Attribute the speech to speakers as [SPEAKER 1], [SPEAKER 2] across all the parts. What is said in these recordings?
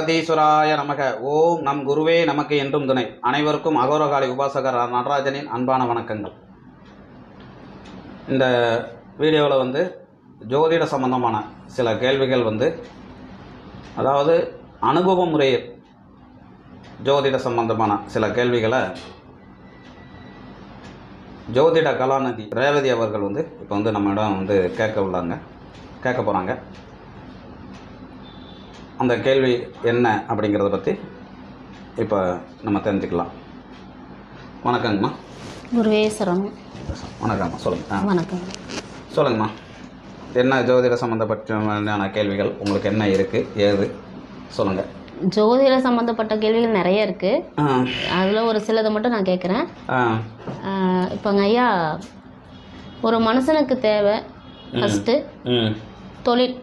[SPEAKER 1] ஜெகதீஸ்வராய நமக. ஓம் நம் குருவே நமக்கு என்றும் துணை. அனைவருக்கும் அகோரகாலி உபாசகர் நடராஜனின் அன்பான வணக்கங்கள். இந்த வீடியோவில் வந்து ஜோதிட சம்பந்தமான சில கேள்விகள் வந்து அதாவது அனுபவ முறையில் ஜோதிட சம்பந்தமான சில கேள்விகளை ஜோதிட கலாநிதி ரேவதி அவர்கள் வந்து இப்போ வந்து நம்மிடம் வந்து கேட்க உள்ளாங்க. கேட்க போகிறாங்க அந்த கேள்வி என்ன அப்படிங்கிறத பற்றி இப்போ நம்ம தெரிஞ்சுக்கலாம். வணக்கங்கம்மா.
[SPEAKER 2] குருவே சரணம்.
[SPEAKER 1] வணக்கம்மா சொல்லுங்கள் ஆ.
[SPEAKER 2] வணக்கம்.
[SPEAKER 1] சொல்லுங்கம்மா. என்ன ஜோதிட சம்மந்தப்பட்ட கேள்விகள்? உங்களுக்கு என்ன இருக்குது ஏது? சொல்லுங்கள்
[SPEAKER 2] ஜோதிட சம்மந்தப்பட்ட கேள்விகள் நிறைய இருக்கு.
[SPEAKER 1] ஆ.
[SPEAKER 2] அதில் ஒரு சிலதை மட்டும் நான் கேட்குறேன் இப்போங்க ஐயா ஒரு மனுஷனுக்கு தேவை ஃபஸ்ட்டு தொழில்.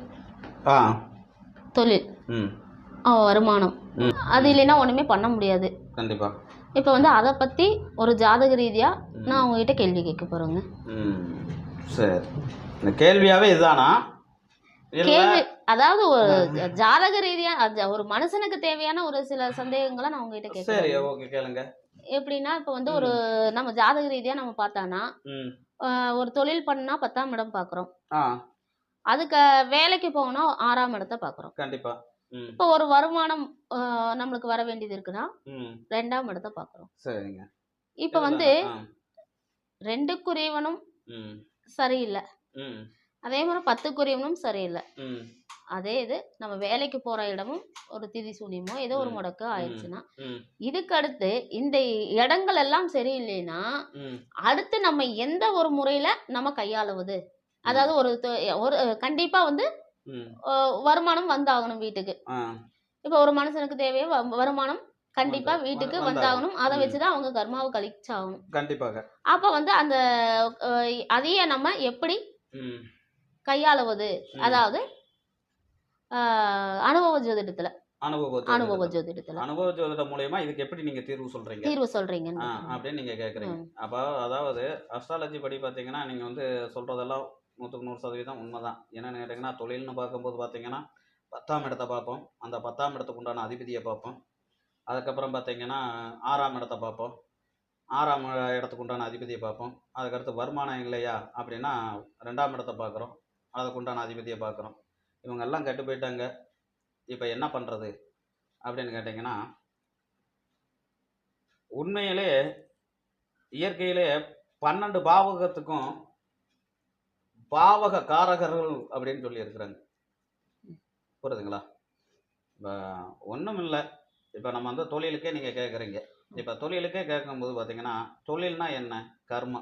[SPEAKER 1] ஆ.
[SPEAKER 2] தொழில். வருமானம். அது இல்லைன்னா ஒன்றுமே பண்ண முடியாது.
[SPEAKER 1] கண்டிப்பாக
[SPEAKER 2] இப்போ வந்து அதை பற்றி ஒரு ஜாதக ரீதியாக நான் உங்ககிட்ட கேள்வி கேட்க போகிறேங்க
[SPEAKER 1] சரி. இந்த கேள்வியாகவே இதுதானா?
[SPEAKER 2] கேள்வி அதாவது ஒரு ஜாதக ரீதியாக ஒரு மனுஷனுக்கு தேவையான ஒரு சில சந்தேகங்களை நான் உங்ககிட்ட கேட்குறேன்
[SPEAKER 1] சரி ஓகே கேளுங்க.
[SPEAKER 2] எப்படின்னா இப்போ வந்து ஒரு நம்ம ஜாதக ரீதியாக நம்ம பார்த்தானா ஒரு தொழில் பண்ணா பத்தாம் இடம் பார்க்குறோம் அதுக்கு வேலைக்கு போகணும் ஆறாம் இடத்தை பார்க்குறோம்
[SPEAKER 1] கண்டிப்பாக ம்.
[SPEAKER 2] இப்போ ஒரு வருமானம் ஆஹ் நம்மளுக்கு வர வேண்டியது இருக்குன்னா
[SPEAKER 1] ம்.
[SPEAKER 2] ரெண்டாம் இடத்தை பார்க்குறோம்
[SPEAKER 1] சரிங்க.
[SPEAKER 2] இப்போ வந்து
[SPEAKER 1] ஆ.
[SPEAKER 2] ரெண்டுக்குரியவனும்
[SPEAKER 1] ம்.
[SPEAKER 2] சரியில்லை.
[SPEAKER 1] ம்.
[SPEAKER 2] அதே மாதிரி பத்துக்குரியவனும் சரியில்லை.
[SPEAKER 1] ம்.
[SPEAKER 2] அதே இது நம்ம வேலைக்கு போகிற இடமும் ஒரு திதி சூனியமோ ஏதோ ஒரு முடக்கு ஆயிடுச்சுன்னா
[SPEAKER 1] ம்.
[SPEAKER 2] இதுக்கு அடுத்து இந்த இடங்கள் எல்லாம் சரியில்லைன்னா
[SPEAKER 1] ம்.
[SPEAKER 2] அடுத்து நம்ம எந்த ஒரு முறையில் நம்ம கையாளுவது? அதாவது ஒரு தொ- ஒரு கண்டிப்பாக வந்து
[SPEAKER 1] ம்.
[SPEAKER 2] வருமானம் வந்தாகணும் வீட்டுக்கு.
[SPEAKER 1] ஆ.
[SPEAKER 2] இப்போ ஒரு மனுஷனுக்கு தேவையே வ- வருமானம் கண்டிப்பா
[SPEAKER 1] வந்து-
[SPEAKER 2] வீட்டுக்கு
[SPEAKER 1] வந்து-
[SPEAKER 2] வந்தாகணும். அதை
[SPEAKER 1] ம்.
[SPEAKER 2] வச்சுதான் அவங்க கர்மாவை கழிச்சாகணும்.
[SPEAKER 1] கண்டிப்பாக.
[SPEAKER 2] அப்ப வந்து அந்த அஹ், அதையே நம்ம எப்படி
[SPEAKER 1] ம்.
[SPEAKER 2] கையாளுவது?
[SPEAKER 1] ம்.
[SPEAKER 2] அதாவது அஹ், அனுபவ ஜோதிடத்துல.
[SPEAKER 1] அனுபவ
[SPEAKER 2] அனுபவ
[SPEAKER 1] ஜோதிடம்.
[SPEAKER 2] ஜோதிடத்துல.
[SPEAKER 1] அனுபவ ஜோதிடம் மூலியமா இதுக்கு எப்படி நீங்க தீர்வு சொல்றீங்க?
[SPEAKER 2] தீர்வு சொல்றீங்க
[SPEAKER 1] அப்படின்னு நீங்க கேக்குறீங்க. அப்போ அதாவது அஸ்ட்ராலஜி படி பார்த்தீங்கன்னா நீங்க வந்து சொல்றதெல்லாம் நூற்றுக்கு நூறு சதவீதம் உண்மைதான். என்னன்னு கேட்டிங்கன்னா தொழில்னு பார்க்கும்போது பார்த்தீங்கன்னா பத்தாம் இடத்தை பார்ப்போம். அந்த பத்தாம் இடத்துக்கு உண்டான அதிபதியை பார்ப்போம். அதுக்கப்புறம் பார்த்தீங்கன்னா ஆறாம் இடத்தை பார்ப்போம். ஆறாம் இடத்துக்கு உண்டான அதிபதியை பார்ப்போம். அதுக்கடுத்து வருமானம் இல்லையா? அப்படின்னா ரெண்டாம் இடத்தை பார்க்குறோம். அதுக்கு உண்டான அதிபதியை பார்க்குறோம். இவங்கெல்லாம் கெட்டு போயிட்டாங்க. இப்போ என்ன பண்ணுறது அப்படின்னு கேட்டிங்கன்னா உண்மையிலே இயற்கையிலே பன்னெண்டு பாவகத்துக்கும் பாவக காரகர்கள் அப்படின்னு சொல்லி இருக்கிறாங்க. புரியுதுங்களா? இப்போ ஒன்றும் இல்லை இப்போ நம்ம வந்து தொழிலுக்கே நீங்கள் கேட்குறீங்க இப்போ தொழிலுக்கே கேட்கும்போது பார்த்தீங்கன்னா தொழில்னா என்ன? கர்மா.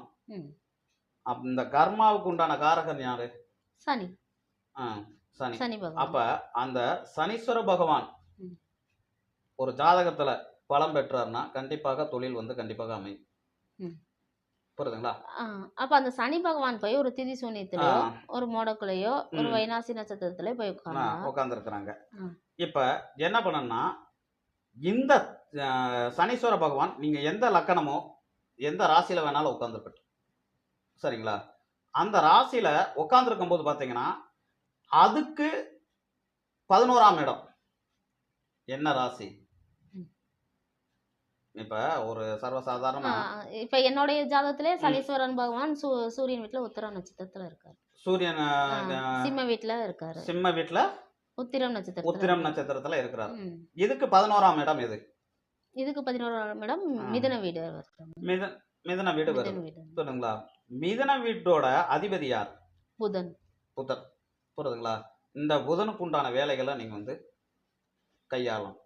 [SPEAKER 1] இந்த கர்மாவுக்கு உண்டான காரகன் யாரு?
[SPEAKER 2] சனி.
[SPEAKER 1] ஆ சனி.
[SPEAKER 2] சனி
[SPEAKER 1] அப்ப அந்த சனீஸ்வர பகவான். ஒரு ஜாதகத்துல பலம் பெற்றார்னா கண்டிப்பாக தொழில் வந்து கண்டிப்பாக அமையும். புரியுதுங்களா
[SPEAKER 2] அப்ப அந்த சனி பகவான் போய் ஒரு திதி சூனியத்திலயோ. ஒரு மோடக்குலையோ ஒரு. வைனாசி நட்சத்திரத்திலயோ போய் உட்கார்ந்தா
[SPEAKER 1] உட்காந்துருக்குறாங்க
[SPEAKER 2] ஆ.
[SPEAKER 1] இப்ப என்ன பண்ணணும்னா இந்த சனீஸ்வர பகவான் நீங்க எந்த லக்கணமோ எந்த ராசியில வேணாலும் உட்காந்துருக்கட்டும் சரிங்களா அந்த ராசியில உட்காந்துருக்கும் போது பாத்தீங்கன்னா அதுக்கு பதினோராம் இடம் என்ன ராசி. இப்ப ஒரு சர்வசாதாரண
[SPEAKER 2] ஆஹ், இப்ப என்னுடைய ஜாதகத்திலே சனீஸ்வரன் பகவான் சூ சூரியன் வீட்டுல உத்திரம் நட்சத்திரத்துல இருக்காரு.
[SPEAKER 1] சூரியன்
[SPEAKER 2] சிம்ம வீட்டுல இருக்காரு.
[SPEAKER 1] சிம்ம வீட்டுல
[SPEAKER 2] உத்திரம் நட்சத்திரம்
[SPEAKER 1] உத்திரம் நட்சத்திரத்துல இருக்கிறார். இதுக்கு பதினோராம் இடம் எது?
[SPEAKER 2] இதுக்கு பதினோராம் இடம். மிதுன வீடு
[SPEAKER 1] மிதன
[SPEAKER 2] மிதுன வீடு.
[SPEAKER 1] புரியுதுங்களா? மிதன வீட்டோட அதிபதி யார்?
[SPEAKER 2] புதன்.
[SPEAKER 1] புதன். புரியுதுங்களா? இந்த புதனுக்கு உண்டான வேலைகளை நீங்க வந்து கையாளணும்.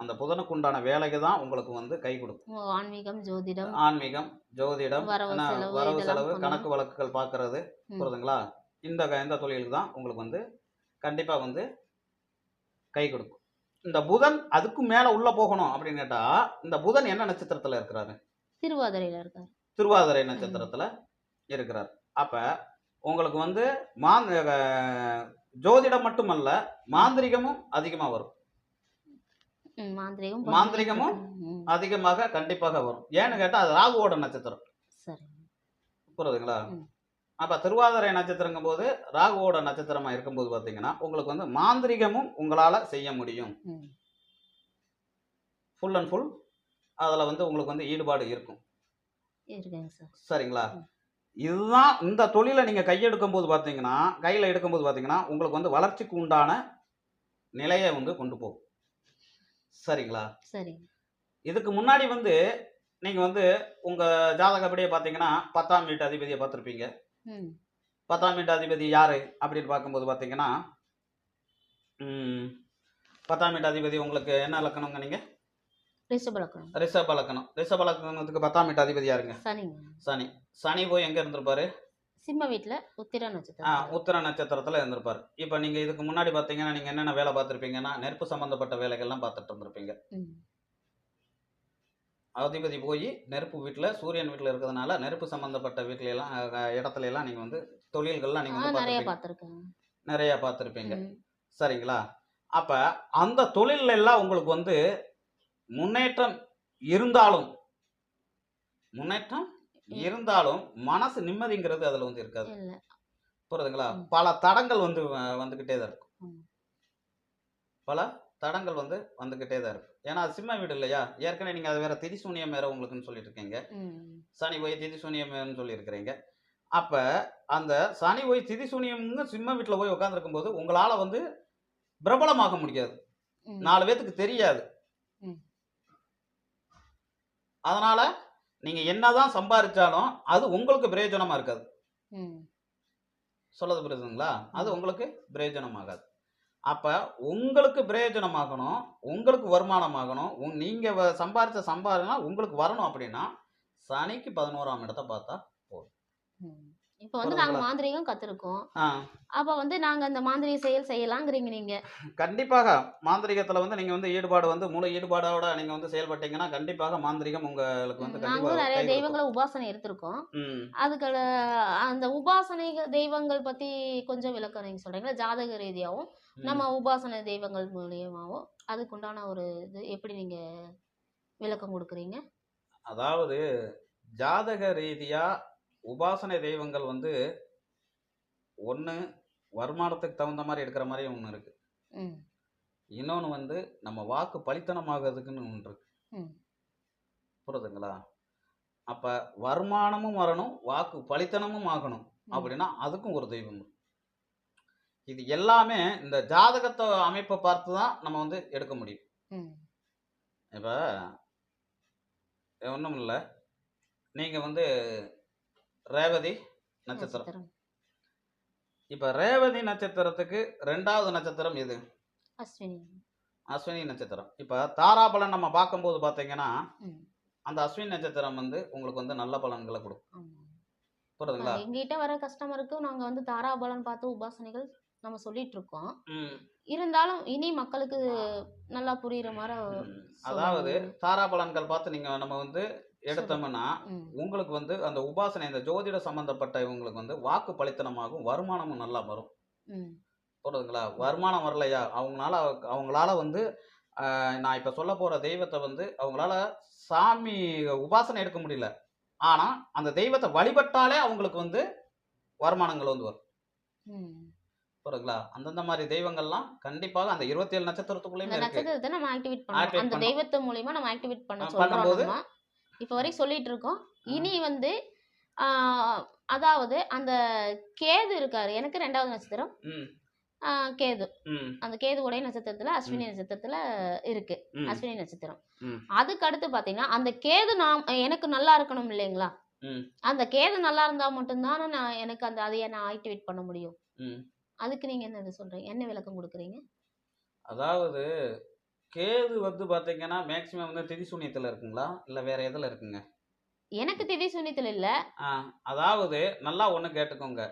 [SPEAKER 1] அந்த புதனுக்கு உண்டான வேலைக்கு தான் உங்களுக்கு வந்து கை கொடுக்கும்.
[SPEAKER 2] ஆன்மீகம் ஜோதிடம்
[SPEAKER 1] ஆன்மீகம் ஜோதிடம்
[SPEAKER 2] வரவு செலவு.
[SPEAKER 1] கணக்கு வழக்குகள் பார்க்கறது
[SPEAKER 2] ம்.
[SPEAKER 1] புரியுதுங்களா? இந்த இந்த தொழிலுக்கு தான் உங்களுக்கு வந்து கண்டிப்பா வந்து கை கொடுக்கும். இந்த புதன் அதுக்கு மேல உள்ள போகணும் அப்படின்னு கேட்டா இந்த புதன் என்ன நட்சத்திரத்துல இருக்கிறாரு?
[SPEAKER 2] திருவாதிரையில இருக்காரு.
[SPEAKER 1] திருவாதிரை நட்சத்திரத்துல இருக்கிறார். அப்ப உங்களுக்கு வந்து அஹ், ஜோதிடம் மட்டுமல்ல மாந்திரிகமும் அதிகமா வரும்.
[SPEAKER 2] ம், மாந்திரிகம்
[SPEAKER 1] மாந்திரிகமும்? அதிகமாக கண்டிப்பாக வரும். ஏன்னு கேட்டா அது ராகுவோட நட்சத்திரம். புரியுதுங்களா. அப்ப திருவாதிரை நட்சத்திரங்கும் போது ராகுவோட நட்சத்திரமா இருக்கும்போது பாத்தீங்கன்னா உங்களுக்கு வந்து மாந்திரிகமும் உங்களால செய்ய முடியும். ஃபுல் அண்ட் ஃபுல் அதுல வந்து உங்களுக்கு வந்து ஈடுபாடு இருக்கும். சரிங்களா. இதுதான் இந்த தொழிலை நீங்க கையெடுக்கும் போது பாத்தீங்கன்னா கையில எடுக்கும்போது பாத்தீங்கன்னா உங்களுக்கு வந்து வளர்ச்சிக்கு உண்டான நிலையை வந்து கொண்டு போகும். சரிங்களா?
[SPEAKER 2] சரிங்க.
[SPEAKER 1] இதுக்கு முன்னாடி வந்து நீங்க வந்து உங்க ஜாதகப்படியே பாத்தீங்கன்னா பத்தாம் வீட்டு அதிபதியை பார்த்துருப்பீங்க. பத்தாம் வீட்டு அதிபதி யாரு அப்படின்னு பார்க்கும்போது பாத்தீங்கன்னா பத்தாம் வீட்டு அதிபதி உங்களுக்கு என்ன லக்கணங்க நீங்க?
[SPEAKER 2] ரிஷப லக்கணம்.
[SPEAKER 1] ரிஷப லக்கணம். ரிஷப லக்கணத்துக்கு பத்தாம் வீட்டு அதிபதி யாருங்க?
[SPEAKER 2] சனிங்க
[SPEAKER 1] சனி. சனி போய் எங்க இருந்திருப்பாரு?
[SPEAKER 2] சிம்ம வீட்டுல உத்திர
[SPEAKER 1] ஆ,
[SPEAKER 2] நட்சத்திரம்
[SPEAKER 1] உத்திர நட்சத்திரத்துல இருந்திருப்பாரு இப்போ நீங்க இதுக்கு முன்னாடி பாத்தீங்கன்னா நீங்க என்னென்ன வேலை பார்த்திருப்பீங்கன்னா நெருப்பு சம்பந்தப்பட்ட வேலைகள்லாம் பார்த்துட்டு இருந்திருப்பீங்க. அதிபதி போய் நெருப்பு வீட்டுல சூரியன் வீட்டுல இருக்கிறதுனால நெருப்பு சம்பந்தப்பட்ட வீட்டுல எல்லாம் இடத்துல எல்லாம் நீங்க வந்து தொழில்கள்லாம் நீங்க
[SPEAKER 2] ஆ,
[SPEAKER 1] வந்து
[SPEAKER 2] நிறைய
[SPEAKER 1] பார்த்திருப்பீங்க.
[SPEAKER 2] பார்த்துருக்கேன்
[SPEAKER 1] நிறைய பார்த்திருப்பீங்க. சரிங்களா அப்ப அந்த தொழில்ல எல்லாம் உங்களுக்கு வந்து முன்னேற்றம் இருந்தாலும் முன்னேற்றம் இருந்தாலும் மனசு நிம்மதிங்கிறது அதுல வந்து இருக்காது. புரியுதுங்களா. பல தடங்கள் வந்து வந்துகிட்டே தான் இருக்கும். பல தடங்கள் வந்து வந்துகிட்டே தான் இருக்கும். ஏன்னா சிம்ம வீடு இல்லையா? ஏற்கனவே நீங்க அது வேற திரிசூனியம் வேற உங்களுக்குன்னு சொல்லிட்டு இருக்கீங்க. சனி போய் திதிசூனியம்னு சொல்லியிருக்கிறீங்க. அப்ப அந்த சனி போய் திதிசூனியம்னு சிம்ம வீட்டுல போய் உட்காந்துருக்கும் போது உங்களால வந்து பிரபலமாக முடியாது. நாலு பேத்துக்கு தெரியாது. அதனால நீங்க என்னதான் சம்பாதிச்சாலும் அது உங்களுக்கு பிரயோஜனமா இருக்காது. சொல்லது புரியுதுங்களா அது. உங்களுக்கு பிரயோஜனமாகாது அப்ப உங்களுக்கு பிரயோஜனமாகணும் உங்களுக்கு வருமானமாகணும் உங்- நீங்க வ- சம்பாரிச்ச சம்பாதனை உங்களுக்கு வரணும் அப்படின்னா சனிக்கு பதினோராம் இடத்த பார்த்தா
[SPEAKER 2] ம். இப்போ வந்து நாங்க? மாந்திரீகம் கத்துருக்கோம். அப்ப வந்து நாங்க அந்த மாந்திரீக செயல் செய்யலாங்கிறீங்க நீங்க.
[SPEAKER 1] கண்டிப்பாக மாந்திரிகத்துல வந்து நீங்க வந்து ஈடுபாடு வந்து முழு ஈடுபாடோட நீங்க வந்து செயல்பட்டீங்கன்னா கண்டிப்பாக மாந்திரிகம் உங்களுக்கு வந்து கண்டிப்பாக
[SPEAKER 2] நிறைய. தெய்வங்களை உபாசனை எடுத்திருக்கோம்.
[SPEAKER 1] ம்.
[SPEAKER 2] அதுக்குள்ள அந்த உபாசனை தெய்வங்கள் பத்தி கொஞ்சம் விளக்கம் நீங்க சொல்றீங்களா? ஜாதக ரீதியாவும்
[SPEAKER 1] ம்.
[SPEAKER 2] நம்ம உபாசனை தெய்வங்கள் மூலியமாவும் அதுக்குண்டான ஒரு இது எப்படி நீங்க விளக்கம் கொடுக்குறீங்க?
[SPEAKER 1] அதாவது ஜாதக ரீதியா உபாசனை தெய்வங்கள் வந்து ஒன்று வருமானத்துக்கு தகுந்த மாதிரி எடுக்கிற மாதிரி ஒன்று இருக்கு. இன்னொன்று வந்து நம்ம வாக்கு பலித்தனமாகிறதுக்குன்னு ஒன்று இருக்கு. புரியுதுங்களா? அப்போ வருமானமும் வரணும் வாக்கு பலித்தனமும் ஆகணும். அப்படின்னா அதுக்கும் ஒரு தெய்வம். இது எல்லாமே இந்த ஜாதகத்தை அமைப்பை பார்த்து தான் நம்ம வந்து எடுக்க முடியும். இப்போ ஒன்றும் இல்லை. நீங்கள் வந்து ரேவதி நட்சத்திரம். இப்போ ரேவதி நட்சத்திரத்துக்கு ரெண்டாவது நட்சத்திரம் எது?
[SPEAKER 2] அஸ்வினி.
[SPEAKER 1] அஸ்வினி நட்சத்திரம். இப்போ தாராபலன் நம்ம பார்க்கும்போது பார்த்தீங்கன்னா
[SPEAKER 2] ம்.
[SPEAKER 1] அந்த அஸ்வினி நட்சத்திரம் வந்து உங்களுக்கு வந்து நல்ல பலன்களை கொடுக்கும். புரியுதுங்களா?
[SPEAKER 2] எங்கிட்ட வர கஸ்டமருக்கு நாங்க வந்து தாராபலன் பார்த்து உபாசனைகள் நம்ம சொல்லிட்டு இருக்கோம் இருந்தாலும் இனி மக்களுக்கு நல்லா புரியுற மாதிரி.
[SPEAKER 1] அதாவது தாராபலன்கள் பார்த்து நீங்கள் நம்ம வந்து எடுத்தோம்னா உங்களுக்கு வந்து அந்த உபாசனை இந்த ஜோதிட சம்பந்தப்பட்ட இவங்களுக்கு வந்து வாக்கு பலித்தனமாகும் வருமானமும் நல்லா வரும். புரியுதுங்களா? வருமானம் வரலையா? அவங்களால அவங்களால வந்து நான் இப்போ சொல்ல போகிற தெய்வத்தை வந்து அவங்களால சாமி உபாசனை எடுக்க முடியல. ஆனால் அந்த தெய்வத்தை வழிபட்டாலே அவங்களுக்கு வந்து வருமானங்கள் வந்து வரும். புரியுதுங்களா? அந்தந்த மாதிரி தெய்வங்கள்லாம் கண்டிப்பாக அந்த இருபத்தி ஏழு நட்சத்திரத்துக்குள்ளேயுமே
[SPEAKER 2] நட்சத்திரத்தை நம்ம ஆக்டிவேட்
[SPEAKER 1] Activate
[SPEAKER 2] அந்த. தெய்வத்து மூலியமா நம்ம ஆக்டிவேட் பண்ண
[SPEAKER 1] பண்ணும்போது-
[SPEAKER 2] இப்ப வரைக்கும் சொல்லிட்டு இருக்கோம். இனி வந்து அதாவது அந்த கேது இருக்காரு. எனக்கு ரெண்டாவது நட்சத்திரம். கேது. அந்த கேது உடைய நட்சத்திரத்துல அஸ்வினி நட்சத்திரத்துல இருக்கு. அஸ்வினி நட்சத்திரம். அதுக்கு அடுத்து பாத்தீங்கன்னா அந்த கேது நாம் எனக்கு நல்லா இருக்கணும் இல்லைங்களா? அந்த கேது நல்லா இருந்தா மட்டும்தானே நான் எனக்கு அந்த அதைய நான் ஆக்டிவேட் பண்ண முடியும். அதுக்கு நீங்க என்ன சொல்றீங்க? என்ன விளக்கம் கொடுக்குறீங்க?
[SPEAKER 1] அதாவது கேது வந்து பார்த்தீங்கன்னா மேக்சிமம் வந்து திதிசூன்யத்தில் இருக்குங்களா? இல்லை வேற எதில் இருக்குங்க?
[SPEAKER 2] எனக்கு திதி சுனித்துல இல்ல.
[SPEAKER 1] ஆ, அதாவது நல்லா ஒன்று கேட்டுக்கோங்க.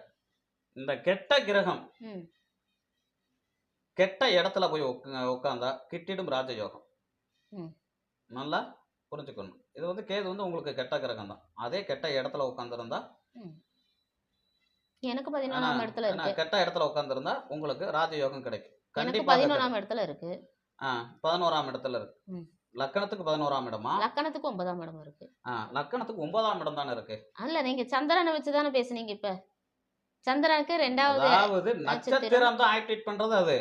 [SPEAKER 1] இந்த கெட்ட கிரகம்
[SPEAKER 2] ம்.
[SPEAKER 1] கெட்ட இடத்துல போய் உட்கா உட்காந்தா கிட்டிடும் ராஜயோகம்.
[SPEAKER 2] ம்.
[SPEAKER 1] நல்லா புரிஞ்சுக்கணும். இது வந்து கேது வந்து உங்களுக்கு கெட்ட கிரகம் தான். அதே கெட்ட இடத்துல உட்காந்துருந்தா
[SPEAKER 2] எனக்கு பதினொன்றாம் இடத்துல இருக்கு.
[SPEAKER 1] கெட்ட இடத்துல உட்காந்துருந்தா உங்களுக்கு ராஜயோகம் கிடைக்கும்.
[SPEAKER 2] எனக்கு
[SPEAKER 1] கண்டிப்பாக
[SPEAKER 2] பதினொன்றாம் இடத்துல இருக்கு.
[SPEAKER 1] பதினோராம் இடத்துல இருக்கு. லக்கணத்துக்கு பதினோராம் இடமா?
[SPEAKER 2] லக்கணத்துக்கு ஒன்பதாம் இடம் இருக்கு.
[SPEAKER 1] லக்கணத்துக்கு ஒன்பதாம் இடம் தானே இருக்கு?
[SPEAKER 2] அல்ல நீங்க சந்திரனை வச்சு தானே பேசுனீங்க இப்ப. சந்திரனுக்கு ரெண்டாவது
[SPEAKER 1] அதாவது
[SPEAKER 2] நட்சத்திரம்.
[SPEAKER 1] தான் ஆக்டிவேட் பண்றது அது.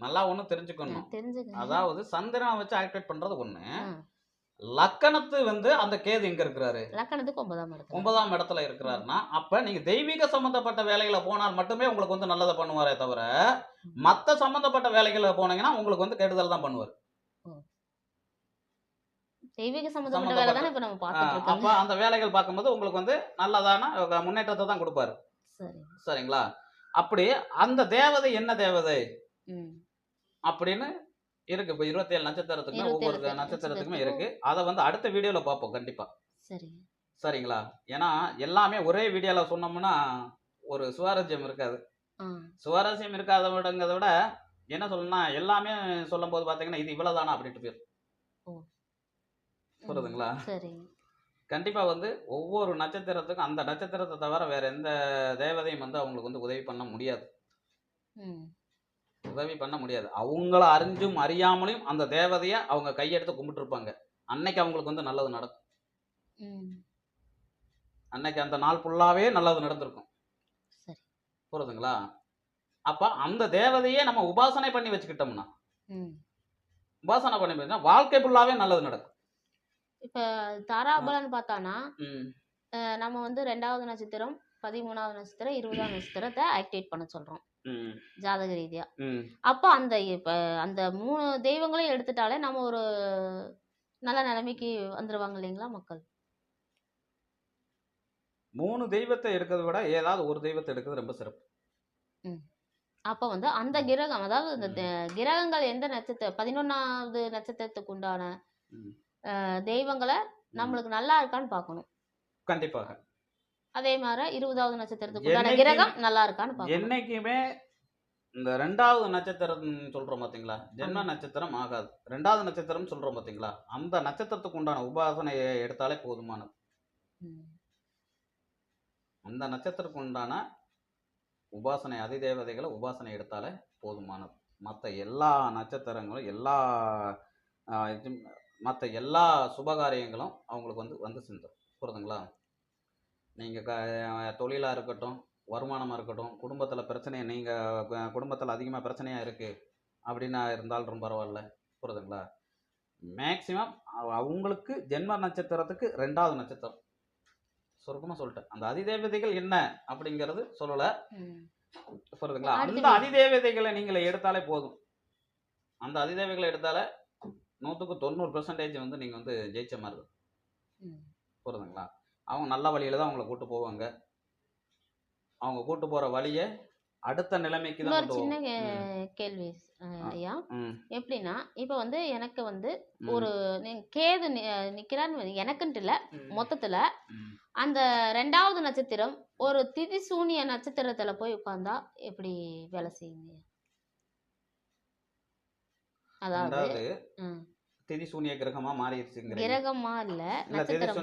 [SPEAKER 1] நல்லா ஒண்ணு தெரிஞ்சுக்கணும்.
[SPEAKER 2] தெரிஞ்சுக்க
[SPEAKER 1] அதாவது சந்திரனை வச்சு ஆக்டிவேட் பண்றது ஒண்ணு. லக்கணத்து வந்து அந்த கேது எங்க இருக்கிறாரு?
[SPEAKER 2] லக்கணத்துக்கு ஒன்பதாம் இடத்துல.
[SPEAKER 1] ஒன்பதாம் இடத்துல இருக்கிறாருன்னா அப்ப நீங்க தெய்வீக சம்பந்தப்பட்ட வேலைகளை போனால் மட்டுமே உங்களுக்கு வந்து நல்லதை பண்ணுவாரே தவிர மத்த சம்பந்தப்பட்ட வேலைகளை போனீங்கன்னா உங்களுக்கு வந்து கெடுதல் தான் பண்ணுவார்.
[SPEAKER 2] தெய்வீக சம்பந்தப்பட்ட வேலை தானே இப்ப நம்ம பார்த்துட்டு
[SPEAKER 1] அப்ப அந்த வேலைகள் பார்க்கும்போது உங்களுக்கு வந்து நல்லதான முன்னேற்றத்தை தான் கொடுப்பாரு.
[SPEAKER 2] சரி.
[SPEAKER 1] சரிங்களா? அப்படி அந்த தேவதை என்ன தேவதை? அப்படின்னு இருக்கு. இப்போ இருபத்தி ஏழு நட்சத்திரத்துக்குமே
[SPEAKER 2] 27
[SPEAKER 1] ஒவ்வொரு
[SPEAKER 2] நட்சத்திரத்துக்கும்
[SPEAKER 1] இருக்கு. அதை வந்து அடுத்த வீடியோல பார்ப்போம். கண்டிப்பா.
[SPEAKER 2] சரி
[SPEAKER 1] சரிங்களா? ஏன்னா எல்லாமே ஒரே வீடியோல சொன்னோம்னா ஒரு சுவாரஸ்யம் இருக்காது. சுவாரஸ்யம் இருக்காத விடங்கிறத விட என்ன சொல்லணும்னா எல்லாமே சொல்லும் போது பாத்தீங்கன்னா இது இவ்வளவுதானா அப்படின்ட்டு பேர்
[SPEAKER 2] ம்.
[SPEAKER 1] புரியுதுங்களா கண்டிப்பா வந்து ஒவ்வொரு நட்சத்திரத்துக்கும் அந்த நட்சத்திரத்தை தவிர வேற எந்த தேவதையும் வந்து அவங்களுக்கு வந்து உதவி பண்ண முடியாது. உதவி பண்ண முடியாது. அவங்கள அறிஞ்சும் அறியாமலையும் அந்த தேவதையை அவங்க கையெடுத்து கும்பிட்டு இருப்பாங்க அன்னைக்கு அவங்களுக்கு வந்து நல்லது நடக்கும். அன்னைக்கு அந்த நாள் ஃபுல்லாவே நல்லது நடந்திருக்கும். புரியுதுங்களா? அப்ப அந்த தேவதையே நம்ம உபாசனை பண்ணி வச்சுக்கிட்டோம்னா உபாசனை பண்ணி வச்சுன்னா வாழ்க்கை ஃபுல்லாவே நல்லது நடக்கும்.
[SPEAKER 2] இப்ப தாராபலன் பார்த்தானா நம்ம வந்து ரெண்டாவது நட்சத்திரம் பதிமூணாவது நட்சத்திரம் இருபதாம் நட்சத்திரத்தை ஆக்டிவேட் பண்ண சொல்றோம்.
[SPEAKER 1] ம்.
[SPEAKER 2] ஜாதக ரீதியா.
[SPEAKER 1] ம்.
[SPEAKER 2] அப்ப அந்த இப்ப அந்த மூணு தெய்வங்களையும் எடுத்துட்டாலே நம்ம ஒரு நல்ல நிலைமைக்கு வந்துருவாங்க இல்லைங்களா மக்கள்?
[SPEAKER 1] மூணு தெய்வத்தை எடுக்கிறத விட ஏதாவது ஒரு தெய்வத்தை எடுக்கிறது ரொம்ப சிறப்பு.
[SPEAKER 2] அப்ப வந்து அந்த கிரகம் அதாவது இந்த தெ- கிரகங்கள் எந்த நட்சத்திர பதினொன்னாவது நட்சத்திரத்துக்கு உண்டான
[SPEAKER 1] ம்.
[SPEAKER 2] தெய்வங்களை நம்மளுக்கு நல்லா இருக்கான்னு பார்க்கணும்.
[SPEAKER 1] கண்டிப்பாக.
[SPEAKER 2] அதே மாதிரி இருபதாவது நட்சத்திரத்துக்கு உண்டான கிரகம் நல்லா இருக்கான்னு பார்க்கணும்.
[SPEAKER 1] என்னைக்குமே இந்த ரெண்டாவது நட்சத்திரம் சொல்றோம் பாத்தீங்களா? ஜென்ம நட்சத்திரம் ஆகாது. ரெண்டாவது நட்சத்திரம் சொல்றோம் பாத்தீங்களா? அந்த நட்சத்திரத்துக்கு உண்டான உபாசனையை எடுத்தாலே போதுமானது.
[SPEAKER 2] ம்.
[SPEAKER 1] அந்த நட்சத்திரத்துக்கு உண்டான உபாசனை அதிதேவதைகளை உபாசனை எடுத்தாலே போதுமானது. மற்ற எல்லா நட்சத்திரங்களும் எல்லா மற்ற எல்லா சுபகாரியங்களும் அவங்களுக்கு வந்து வந்து சேர்ந்துடும் புரியுதுங்களா நீங்கள் க தொழிலாக இருக்கட்டும் வருமானமாக இருக்கட்டும் குடும்பத்தில் பிரச்சனை நீங்கள் குடும்பத்தில் அதிகமாக பிரச்சனையாக இருக்குது அப்படின்னா இருந்தாலும் பரவாயில்ல. புரியுதுங்களா? மேக்சிமம் அவங்களுக்கு ஜென்ம நட்சத்திரத்துக்கு ரெண்டாவது நட்சத்திரம். சுருக்கமாக சொல்லிட்டேன். அந்த அதிதேவதைகள் என்ன அப்படிங்கிறது சொல்லலை. புரியுதுங்களா? அந்த அதிதேவதைகளை நீங்கள் எடுத்தாலே போதும். அந்த அதிதேவதைகளை எடுத்தாலே நூற்றுக்கு தொண்ணூறு பெர்சன்டேஜ் வந்து நீங்கள் வந்து ஜெயிச்ச மாதிரி. புரியுதுங்களா? அவங்க நல்ல வழியில தான் அவங்கள கூட்டு போவாங்க. அவங்க கூட்டு போற வழியை அடுத்த நிலைமைக்கு தான்
[SPEAKER 2] சின்ன கேள்வி ஐயா. எப்படின்னா இப்ப வந்து எனக்கு வந்து ஒரு கேது நிக்கிறான்னு எனக்குன்ட்டு இல்ல மொத்தத்துல. அந்த ரெண்டாவது நட்சத்திரம் ஒரு திதி சூனிய நட்சத்திரத்துல போய் உட்கார்ந்தா எப்படி வேலை செய்யுங்க அதாவது ம்,
[SPEAKER 1] திதிசூனிய கிரகமா மாறிடுச்சுங்கிறீங்க.
[SPEAKER 2] கிரகமா இல்ல நட்சத்திரம்.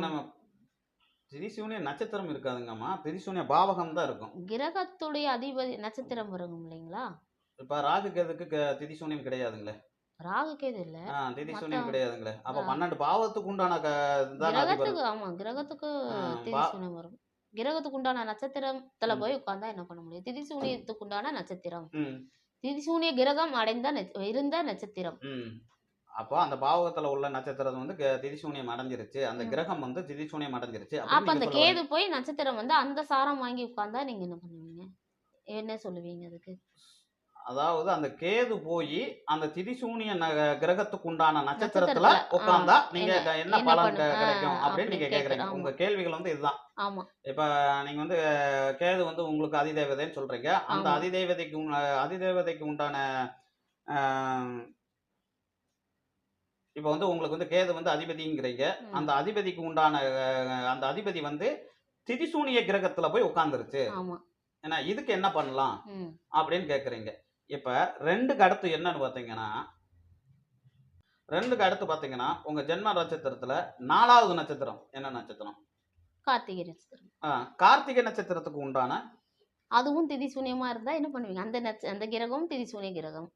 [SPEAKER 1] திதிசூனிய நட்சத்திரம் இருக்காதுங்கம்மா. திதிசூனிய பாவகம் தான் இருக்கும்.
[SPEAKER 2] கிரகத்துடைய அதிபதி நட்சத்திரம் வரும் இல்லைங்களா?
[SPEAKER 1] இப்ப ராகு கேதுக்கு க- திதிசூனியம் கிடையாதுங்களே.
[SPEAKER 2] ராகு கேது இல்ல.
[SPEAKER 1] ஆ,
[SPEAKER 2] மத்த-
[SPEAKER 1] கிடையாதுங்களே. அப்ப
[SPEAKER 2] ஆ.
[SPEAKER 1] பன்னெண்டு பாவத்துக்கு உண்டான க- தான் அதிபர்
[SPEAKER 2] கிரகத்துக்கு ஆமா கிரகத்துக்கு
[SPEAKER 1] ஆ,
[SPEAKER 2] திதி
[SPEAKER 1] பா-
[SPEAKER 2] சூனியம் வரும். கிரகத்துக்கு உண்டான நட்சத்திரத்துல
[SPEAKER 1] ம்.
[SPEAKER 2] போய் உட்கார்ந்தா என்ன பண்ண முடியும்? திதி சூனியத்துக்கு உண்டான நட்சத்திரம்.
[SPEAKER 1] ம்,
[SPEAKER 2] திதி சூனிய கிரகம் அடைந்த நட்ச- இருந்த நட்சத்திரம்.
[SPEAKER 1] ம். அப்போ அந்த பாவகத்துல உள்ள நட்சத்திரம் வந்து திதிசூனியம் அடைஞ்சிருச்சு. அந்த. கிரகம் வந்து திதிசூனியம் அடைஞ்சிருச்சு.
[SPEAKER 2] அப்ப அந்த கேது போய் நட்சத்திரம் வந்து அந்த சாரம் வாங்கி உட்கார்ந்தா நீங்க என்ன பண்ணுவீங்க? என்ன சொல்லுவீங்க அதுக்கு?
[SPEAKER 1] அதாவது அந்த கேது போய் அந்த திதிசூனிய ந- கிரகத்துக்கு உண்டான நட்சத்திரத்துல உட்கார்ந்தா நீங்க
[SPEAKER 2] என்ன-
[SPEAKER 1] பலன் கிடைக்கும் அப்படின்னு
[SPEAKER 2] அப்படி
[SPEAKER 1] நீங்க கேக்குறீங்க. உங்க கேள்விகள் வந்து இதுதான். இப்ப நீங்க வந்து கேது வந்து உங்களுக்கு அதிதேவதைன்னு சொல்றீங்க. அந்த. அதிதேவதைக்கு அதிதேவதைக்கு உண்டான ஆஹ், இப்ப வந்து உங்களுக்கு வந்து கேது வந்து அதிபதிங்கிறீங்க. அந்த அதிபதிக்கு உண்டான அந்த அதிபதி வந்து திதிசூனிய கிரகத்துல போய் உட்கார்ந்துருச்சு ஏன்னா இதுக்கு என்ன பண்ணலாம்? அப்படின்னு கேக்குறீங்க. இப்ப ரெண்டுக்கு அடுத்து என்னன்னு பாத்தீங்கன்னா ரெண்டுக்கு அடுத்து பாத்தீங்கன்னா உங்க ஜென்ம நட்சத்திரத்துல நாலாவது நட்சத்திரம். என்ன நட்சத்திரம்?
[SPEAKER 2] கார்த்திகை நட்சத்திரம்.
[SPEAKER 1] கார்த்திகை நட்சத்திரத்துக்கு உண்டான
[SPEAKER 2] அதுவும் திதி சூனியமா இருந்தா என்ன பண்ணுவீங்க? அந்த அந்த கிரகம் திதி சூனிய கிரகம்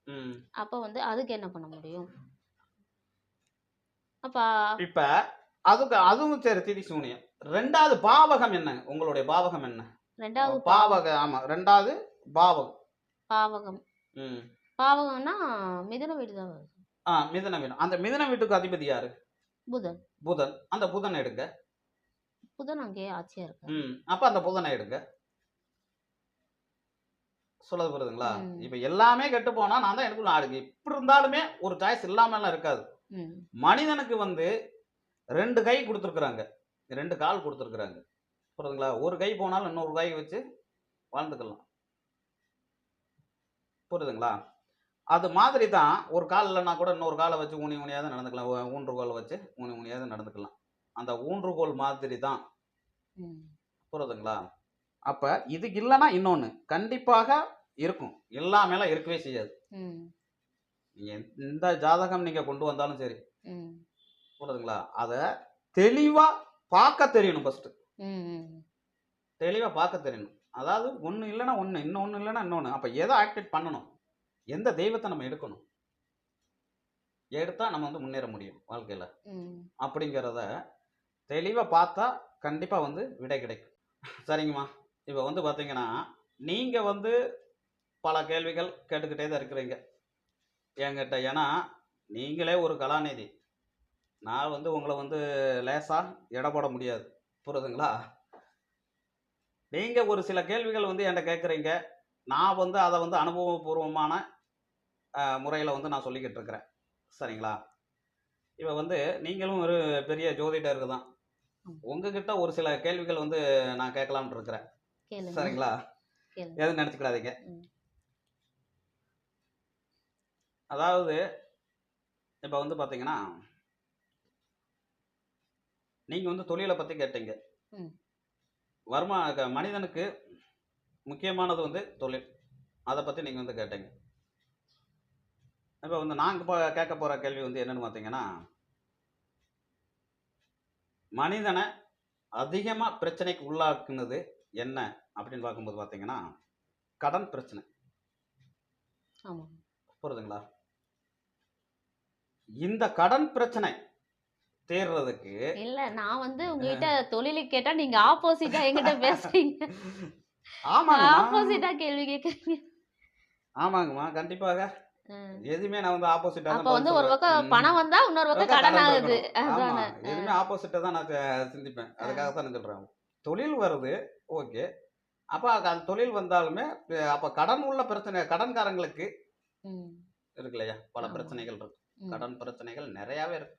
[SPEAKER 2] அப்ப வந்து அதுக்கு என்ன பண்ண முடியும்? அப்ப.
[SPEAKER 1] இப்ப அதுக்கு அதுவும் சரி திதி சூனியம் ரெண்டாவது பாவகம் என்ன? உங்களுடைய பாவகம் என்ன?
[SPEAKER 2] ரெண்டாவது
[SPEAKER 1] பாவக ஆமா. ரெண்டாவது பாவகம்.
[SPEAKER 2] பாவகம்.
[SPEAKER 1] ம்.
[SPEAKER 2] பாவகம்னா மிதுன வீடு தான்.
[SPEAKER 1] ஆ மிதன வீடு. அந்த மிதன வீட்டுக்கு அதிபதி யாரு?
[SPEAKER 2] புதன்.
[SPEAKER 1] புதன். அந்த புதனை எடுங்க.
[SPEAKER 2] புதன் அங்கேயே ஆட்சியா இருக்கு
[SPEAKER 1] ம். அப்ப அந்த புதனை எடுங்க. சொல்றது புரியுதுங்களா. இப்ப எல்லாமே கெட்டு போனா நான் தான் எனக்கு ஆடுங்க இப்படி இருந்தாலுமே ஒரு சாய்ஸ் இல்லாமலாம் இருக்காது. மனிதனுக்கு வந்து ரெண்டு கை கொடுத்துருக்குறாங்க. ரெண்டு கால் கொடுத்துருக்குறாங்க. புரியுதுங்களா? ஒரு கை போனாலும் இன்னொரு கை வச்சு வாழ்ந்துக்கலாம். புரியுதுங்களா? அது மாதிரி தான் ஒரு கால் இல்லைன்னா கூட இன்னொரு காலை வச்சு ஊனி ஊனியாவது நடந்துக்கலாம். ஊன்றுகோலை வச்சு ஊனி ஊனியாவது நடந்துக்கலாம். அந்த ஊன்றுகோல் மாதிரி தான். புரியுதுங்களா? அப்போ இதுக்கு இல்லைன்னா இன்னொன்று கண்டிப்பாக இருக்கும். எல்லாமேலாம் இருக்கவே செய்யாது. நீங்கள் எந்த ஜாதகம் நீங்கள் கொண்டு வந்தாலும் சரி
[SPEAKER 2] ம்.
[SPEAKER 1] புரியுதுங்களா அதை தெளிவாக பார்க்க தெரியணும் ஃபஸ்ட்டு தெளிவாக பார்க்க தெரியணும். அதாவது ஒன்று இல்லைன்னா ஒன்று இன்னொன்று இல்லைன்னா இன்னொன்று அப்போ எதை ஆக்டிவேட் பண்ணணும்? எந்த தெய்வத்தை நம்ம எடுக்கணும்? எடுத்தால் நம்ம வந்து முன்னேற முடியும் வாழ்க்கையில். அப்படிங்கிறத தெளிவாக பார்த்தா கண்டிப்பாக வந்து விடை கிடைக்கும். சரிங்கம்மா. இப்போ வந்து பார்த்தீங்கன்னா நீங்கள் வந்து பல கேள்விகள் கேட்டுக்கிட்டே தான் இருக்கிறீங்க. என்கிட்ட ஏன்னா நீங்களே ஒரு கலாநிதி. நான் வந்து உங்களை வந்து லேசாக எடை போட முடியாது. புரியுதுங்களா? நீங்கள் ஒரு சில கேள்விகள் வந்து என்கிட்ட கேட்குறீங்க. நான் வந்து அதை வந்து அனுபவபூர்வமான முறையில் வந்து நான் சொல்லிக்கிட்டு இருக்கிறேன். சரிங்களா? இப்போ வந்து நீங்களும் ஒரு பெரிய ஜோதிடருக்கு தான். உங்ககிட்ட ஒரு சில கேள்விகள் வந்து நான் கேட்கலாம்னு இருக்கிறேன். சரிங்களா? எதுவும் நினச்சிக்கிடாதீங்க
[SPEAKER 2] ம்.
[SPEAKER 1] அதாவது இப்போ வந்து பார்த்தீங்கன்னா நீங்கள் வந்து தொழிலை பற்றி கேட்டீங்க. வருமா மனிதனுக்கு முக்கியமானது வந்து தொழில். அதை பற்றி நீங்கள் வந்து கேட்டீங்க. இப்போ வந்து நாங்கள் இப்போ கேட்க போகிற கேள்வி வந்து என்னன்னு பார்த்தீங்கன்னா மனிதனை அதிகமாக பிரச்சனைக்கு உள்ளாக்குனது என்ன அப்படின்னு பார்க்கும்போது பார்த்தீங்கன்னா கடன் பிரச்சனை.
[SPEAKER 2] ஆமா
[SPEAKER 1] புரியுதுங்களா இந்த கடன் பிரச்சனை தீர்றதுக்கு
[SPEAKER 2] இல்ல நான் வந்து உங்ககிட்ட தொழிலை கேட்டா நீங்க ஆப்போசிட்டா என்கிட்ட பேசுறீங்க.
[SPEAKER 1] ஆமாங்கம்மா.
[SPEAKER 2] ஆப்போசிட்டா கேள்வி கேக்குறீங்க.
[SPEAKER 1] ஆமாங்கம்மா கண்டிப்பாக. எதுவுமே நான் வந்து ஆப்போசிட்டா
[SPEAKER 2] அப்ப வந்து ஒரு பக்கம் பணம் வந்தா இன்னொரு பக்கம் கடன் ஆகுது.
[SPEAKER 1] எதுவுமே ஆப்போசிட்டா தான் நான் சிந்திப்பேன். அதுக்காக தான் நான் சொல்றேன். தொழில் வருது ஓகே. அப்ப அந்த தொழில் வந்தாலுமே அப்ப கடன் உள்ள பிரச்சனை கடன்காரங்களுக்கு இருக்கு இல்லையா? பல
[SPEAKER 2] ஆமா.
[SPEAKER 1] பிரச்சனைகள் இருக்கு. கடன் பிரச்சனைகள் நிறையாவே இருக்கு.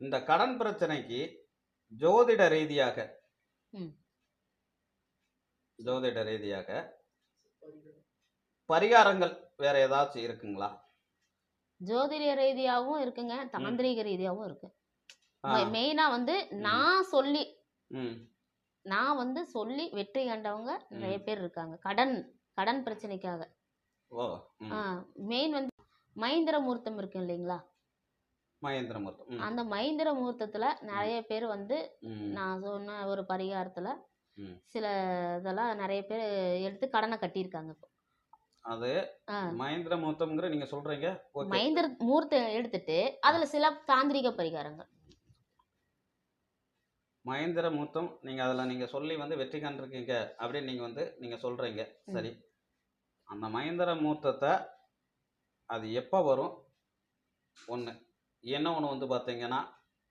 [SPEAKER 1] இந்த கடன் பிரச்சனைக்கு ஜோதிட ரீதியாக. ஜோதிட ரீதியாக பரிகாரங்கள் வேற ஏதாச்சும் இருக்குங்களா?
[SPEAKER 2] ஜோதிட ரீதியாவும் இருக்குங்க. தாந்திரீக ரீதியாவும் இருக்கு. மெயினா வந்து நான் சொல்லி நான் வந்து சொல்லி வெற்றி கண்டவங்க நிறைய பேர் இருக்காங்க. கடன் கடன் பிரச்சனைக்காக. மெயின் வந்து மைந்திர முகூர்த்தம் இருக்கு இல்லைங்களா?
[SPEAKER 1] மகேந்திரமூர்த்தம்.
[SPEAKER 2] அந்த மைந்திர முகூர்த்தத்துல நிறைய பேர் வந்து நான் சொன்ன ஒரு பரிகாரத்துல. சில இதெல்லாம் நிறைய பேர் எடுத்து கடனை கட்டியிருக்காங்க இப்போ.
[SPEAKER 1] அது
[SPEAKER 2] ஆ.
[SPEAKER 1] மகேந்திரமூர்த்தம்ங்கிற நீங்க சொல்றீங்க? ஓகே.
[SPEAKER 2] மைந்திர முகூர்த்தம் எடுத்துட்டு அதுல சில தாந்திரிக பரிகாரங்கள்.
[SPEAKER 1] மகேந்திரமூர்த்தம் நீங்க அதுல நீங்க சொல்லி வந்து வெற்றி கண்டிருக்கீங்க அப்படின்னு நீங்க வந்து நீங்க சொல்றீங்க. சரி. அந்த மகேந்திரமூர்த்தத்தை அது எப்போ வரும்? ஒன்று என்ன ஒன்று வந்து பார்த்தீங்கன்னா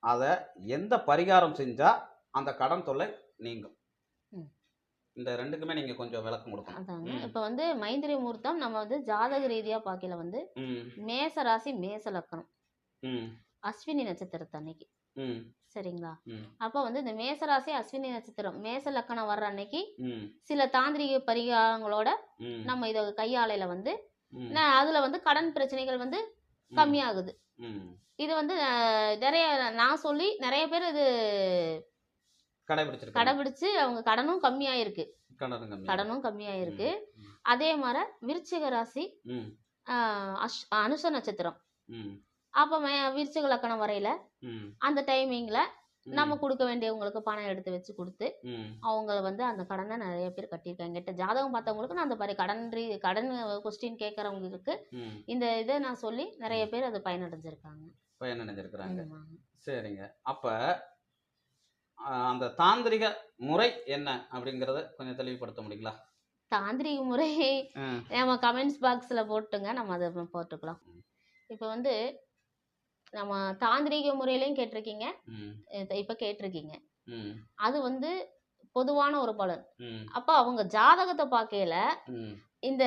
[SPEAKER 1] அதை எந்த பரிகாரம் செஞ்சா அந்த கடன் தொல்லை நீங்கும். இந்த ரெண்டுக்குமே நீங்க கொஞ்சம் விளக்கம் கொடுக்கணும்.
[SPEAKER 2] இப்ப வந்து மைந்திர முகூர்த்தம் நம்ம வந்து ஜாதக ரீதியா பார்க்கல வந்து மேச ராசி மேச லக்கணம். அஸ்வினி நட்சத்திரத்து அன்னைக்கு.
[SPEAKER 1] ம்.
[SPEAKER 2] சரிங்களா. அப்ப வந்து இந்த மேச ராசி அஸ்வினி நட்சத்திரம் மேச லக்கணம் வர்ற அன்னைக்கு சில தாந்திரிக பரிகாரங்களோட நம்ம இத கையாளையில வந்து அதுல வந்து கடன் பிரச்சனைகள் வந்து கம்மியாகுது. இது வந்து நிறைய நான் சொல்லி நிறைய பேர் இது கடைபிடிச்சு அவங்க கடனும் கம்மியாயிருக்கு.
[SPEAKER 1] கடன் கம்மி
[SPEAKER 2] கடனும் கம்மியாயிருக்கு. அதே மாதிரி விருச்சிக ராசி அனுஷ நட்சத்திரம். அப்போ விருச்சிக லக்கணம் வரையில அந்த டைமிங்ல. நம்ம கொடுக்க வேண்டியவங்களுக்கு பணம் எடுத்து வச்சு கொடுத்து அவங்க வந்து அந்த கடனை நிறைய பேர் கட்டியிருக்காங்க. கிட்ட ஜாதகம் பார்த்தவங்களுக்கு நான் அந்த மாதிரி கடன் ரீ- கடன் கொஸ்டின் கேட்கறவங்களுக்கு இந்த இதை நான் சொல்லி நிறைய பேர் அதை பயனடைஞ்சிருக்காங்க.
[SPEAKER 1] பயன் நினைஞ்சிருக்கிறாங்க
[SPEAKER 2] ஆமாங்க.
[SPEAKER 1] சரிங்க. அப்ப அந்த தாந்திரிக முறை என்ன அப்படிங்கிறத கொஞ்சம் தெளிவுபடுத்த முடியுங்களா?
[SPEAKER 2] தாந்திரிக முறை நம்ம கமெண்ட்ஸ் பாக்ஸில் போட்டுங்க. நம்ம அதை போட்டுக்கலாம். இப்போ வந்து நம்ம தாந்திரிக முறையிலையும் கேட்டிருக்கீங்க. இப்போ கேட்டிருக்கீங்க.
[SPEAKER 1] ம்,
[SPEAKER 2] அது வந்து பொதுவான ஒரு பலன்.
[SPEAKER 1] ம்,
[SPEAKER 2] அப்போ அவங்க ஜாதகத்தை பார்க்கையில
[SPEAKER 1] ம்,
[SPEAKER 2] இந்த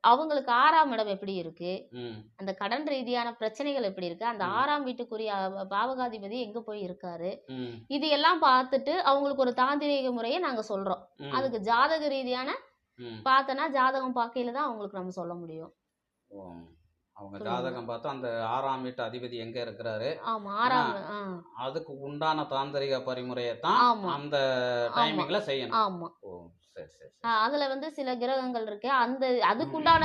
[SPEAKER 2] அவங்களுக்கு ஆறாம் இடம் எப்படி இருக்கு?
[SPEAKER 1] ம்,
[SPEAKER 2] அந்த கடன் ரீதியான பிரச்சனைகள் எப்படி இருக்கு? அந்த
[SPEAKER 1] ம்.
[SPEAKER 2] ஆறாம் வீட்டுக்குரிய பாவகாதிபதி எங்க போய் இருக்காரு?
[SPEAKER 1] ம்,
[SPEAKER 2] இது எல்லாம் பார்த்துட்டு அவங்களுக்கு ஒரு தாந்திரீக முறையை நாங்க சொல்றோம்.
[SPEAKER 1] ம்,
[SPEAKER 2] அதுக்கு ஜாதக ரீதியான
[SPEAKER 1] ம்.
[SPEAKER 2] பார்த்தனா ஜாதகம் பார்க்கையில தான் அவங்களுக்கு நம்ம சொல்ல முடியும்.
[SPEAKER 1] ஓ, அவங்க. ஜாதகம் பார்த்தா அந்த ஆறாம் வீட்டு அதிபதி எங்க இருக்கிறாரு? அதுக்கு உண்டான தாந்திரிக பரிமுறையை தான். அந்த டைமிங்ல செய்யணும்.
[SPEAKER 2] ஆமா. அதுல வந்து சில கிரகங்கள் இருக்கு. அந்த அதுக்குண்டான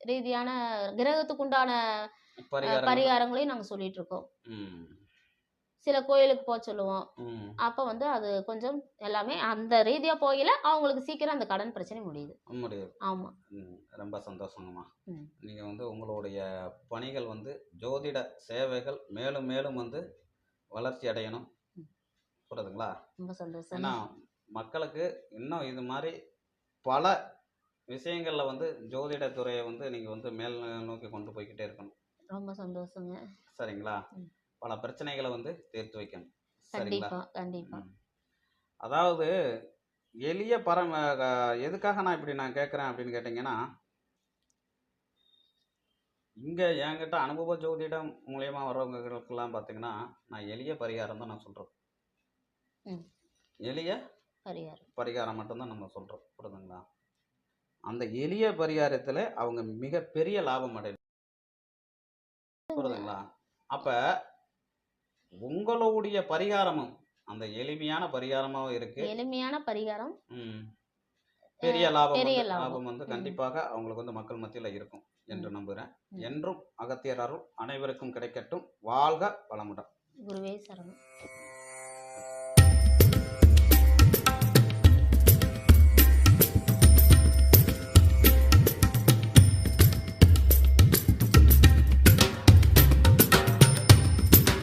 [SPEAKER 2] ரீதியான கிரகத்துக்குண்டான பரிகாரங்களையும் நாங்க சொல்லிட்டு இருக்கோம்.
[SPEAKER 1] ம்,
[SPEAKER 2] சில கோயிலுக்கு போக சொல்லுவோம். அப்ப வந்து அது கொஞ்சம் எல்லாமே அந்த ரீதியா போகையில அவங்களுக்கு சீக்கிரம் அந்த கடன் பிரச்சனை முடியுது.
[SPEAKER 1] முடியுது.
[SPEAKER 2] ஆமா.
[SPEAKER 1] ம், ரொம்ப சந்தோஷங்கம்மா.
[SPEAKER 2] ம்.
[SPEAKER 1] நீங்க வந்து உங்களுடைய பணிகள் வந்து ஜோதிட சேவைகள் மேலும் மேலும் வந்து வளர்ச்சி அடையணும். புரியுதுங்களா?
[SPEAKER 2] ரொம்ப சந்தோஷம்.
[SPEAKER 1] ஏன்னா மக்களுக்கு இன்னும் இது மாதிரி பல விஷயங்கள்ல வந்து ஜோதிட துறையை வந்து நீங்க வந்து மேல் நோக்கி கொண்டு போய்க்கிட்டே இருக்கணும்.
[SPEAKER 2] ரொம்ப சந்தோஷங்க.
[SPEAKER 1] சரிங்களா. பல பிரச்சனைகளை வந்து தீர்த்து வைக்கணும். சரிங்களா?
[SPEAKER 2] கண்டிப்பா.
[SPEAKER 1] அதாவது எளிய பரம் எதுக்காக நான் இப்படி நான் கேட்குறேன் அப்படின்னு கேட்டிங்கன்னா இங்கே என்கிட்ட அனுபவ ஜோதிடம் மூலியமா வர்றவங்களுக்கெல்லாம் பார்த்தீங்கன்னா நான் எளிய பரிகாரம் தான் நான் சொல்கிறேன். எளிய
[SPEAKER 2] பரிகாரம்.
[SPEAKER 1] பரிகாரம் மட்டும்தான் நம்ம சொல்கிறோம் புரியுதுங்களா அந்த எளிய பரிகாரத்தில் அவங்க மிகப்பெரிய லாபம் அடையணும். புரியுதுங்களா அப்போ உங்களுடைய பரிகாரமும் அந்த எளிமையான பரிகாரமாகவும் இருக்கு
[SPEAKER 2] எளிமையான பரிகாரம்
[SPEAKER 1] ம். பெரிய லாபம்
[SPEAKER 2] பெரிய
[SPEAKER 1] வந்து-
[SPEAKER 2] லாபம்.
[SPEAKER 1] லாபம் வந்து. கண்டிப்பாக அவங்களுக்கு வந்து மக்கள் மத்தியில் இருக்கும் என்று நம்புகிறேன்
[SPEAKER 2] ம்.
[SPEAKER 1] என்றும் அகத்தியர் அருள் அனைவருக்கும் கிடைக்கட்டும் வாழ்க வளமுடன்
[SPEAKER 2] குருவே சரணம்